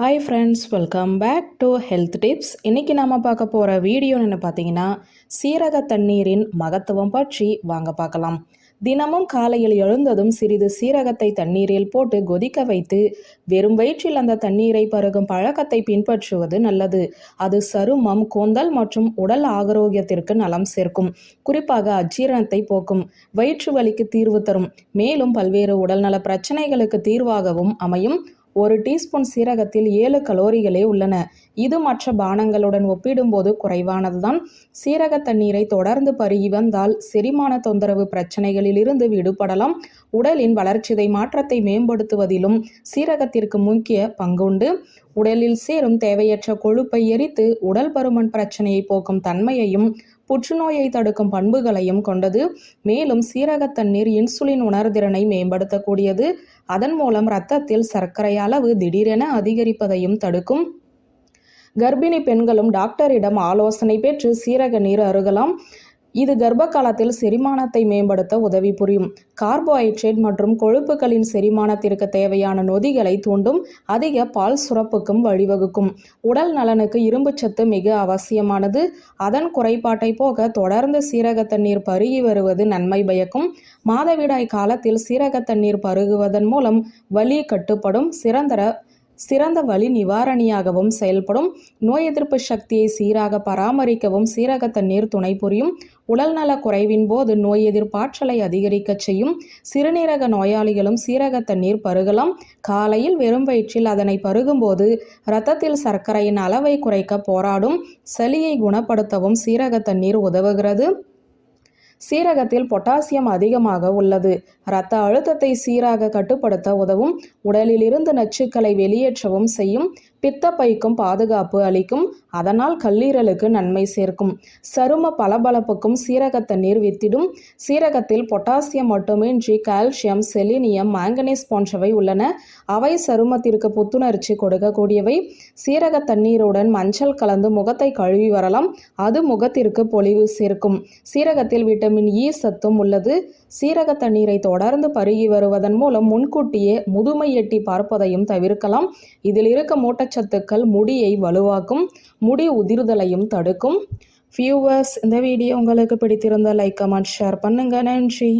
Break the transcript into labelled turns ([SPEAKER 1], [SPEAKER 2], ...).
[SPEAKER 1] Hi friends welcome back to health tips இன்றைக்கி நாம் பார்க்க போகிற வீடியோன்னு பார்த்தீங்கன்னா சீரக தண்ணீரின் மகத்துவம் பற்றி வாங்க பார்க்கலாம். தினமும் காலையில் எழுந்ததும் சிறிது சீரகத்தை தண்ணீரில் போட்டு கொதிக்க வைத்து வெறும் வயிற்றில் அந்த தண்ணீரை பருகும் பழக்கத்தை பின்பற்றுவது நல்லது. அது சருமம் கூந்தல் மற்றும் உடல் ஆரோக்கியத்திற்கு நலம் சேர்க்கும். குறிப்பாக அஜீரணத்தை போக்கும். வயிற்று வலிக்கு தீர்வு தரும். மேலும் பல்வேறு உடல்நல பிரச்சனைகளுக்கு தீர்வாகவும் அமையும். ஒரு டீஸ்பூன் சீரகத்தில் ஏழு கலோரிகளே உள்ளன. இது மற்ற பானங்களுடன் ஒப்பிடும்போது குறைவானதுதான். சீரக தண்ணீரை தொடர்ந்து பருகி வந்தால் செரிமான தொந்தரவு பிரச்சனைகளிலிருந்து விடுபடலாம். உடலின் வளர்ச்சிதை மாற்றத்தை மேம்படுத்துவதிலும் சீரகத்திற்கு முக்கிய பங்குண்டு. உடலில் சேரும் தேவையற்ற கொழுப்பை எரித்து உடல் பருமன் பிரச்சனையை போக்கும் தன்மையையும் புற்றுநோயை தடுக்கும் பண்புகளையும் கொண்டது. மேலும் சீரக தண்ணீர் இன்சுலின் உணர்திறனை மேம்படுத்தக்கூடியது. அதன் மூலம் இரத்தத்தில் சர்க்கரை அளவு திடீரென அதிகரிப்பதையும் தடுக்கும். கர்ப்பிணி பெண்களும் டாக்டரிடம் ஆலோசனை பெற்று சீரக நீர் அருகலாம். இது கர்ப்ப காலத்தில் செரிமானத்தை மேம்படுத்த உதவி புரியும். கார்போஹைட்ரேட் மற்றும் கொழுப்புகளின் செரிமானத்திற்கு தேவையான நொதிகளை தூண்டும் அதிக பால் சுரப்புக்கும் வழிவகுக்கும். உடல் நலனுக்கு இரும்புச்சத்து மிக அவசியமானது. அதன் குறைபாட்டை போக தொடர்ந்து சீரக தண்ணீர் பருகி வருவது நன்மை பயக்கும். மாதவிடாய் காலத்தில் சீரக தண்ணீர் பருகுவதன் மூலம் வலி கட்டுப்படும். சிறந்த சிறந்த வழி நிவாரணியாகவும் செயல்படும் நோய் எதிர்ப்பு சக்தியை சீராக பராமரிக்கவும் சீரக தண்ணீர் துணை புரியும் உடல்நல குறைவின் போது நோய் எதிர்ப்பாற்றலை அதிகரிக்கச் செய்யும் சிறுநீரக நோயாளிகளும் சீரக தண்ணீர் பருகலாம். காலையில் வெறும் வயிற்றில் அதனை பருகும்போது இரத்தத்தில் சர்க்கரையின் அளவை குறைக்க போராடும் சளியை குணப்படுத்தவும் சீரக தண்ணீர் உதவுகிறது. சீரகத்தில் பொட்டாசியம் அதிகமாக உள்ளது. இரத்த அழுத்தத்தை சீராக கட்டுப்படுத்த உதவும். உடலிலிருந்து நச்சுக்களை வெளியேற்றவும் செய்யும். பித்தப்பைக்கும் பாதுகாப்பு அளிக்கும். அதனால் கல்லீரலுக்கு நன்மை சேர்க்கும். சரும பளபளப்புக்கும் சீரக தண்ணீர் வித்திடும். சீரகத்தில் பொட்டாசியம் மட்டுமின்றி கால்சியம் செலினியம் மாங்கனீஸ் போன்றவை உள்ளன. அவை சருமத்திற்கு புத்துணர்ச்சி கொடுக்கக்கூடியவை. சீரக தண்ணீருடன் மஞ்சள் கலந்து முகத்தை கழுவி வரலாம். அது முகத்திற்கு பொலிவு சேர்க்கும். சீரகத்தில் விட்டமின் இ சத்தும் உள்ளது. சீரக தண்ணீரை தொடர்ந்து பருகி வருவதன் மூலம் முன்கூட்டியே முதுமை எட்டி பார்ப்பதையும் தவிர்க்கலாம். இதில் இருக்க ஊட்டச்சத்துக்கள் முடியை வலுவாக்கும் முடி உதிர்தலையும் தடுக்கும். வியூவர்ஸ் இந்த வீடியோ உங்களுக்கு பிடித்திருந்தால் லைக் கமெண்ட் ஷேர் பண்ணுங்கள் நன்றி.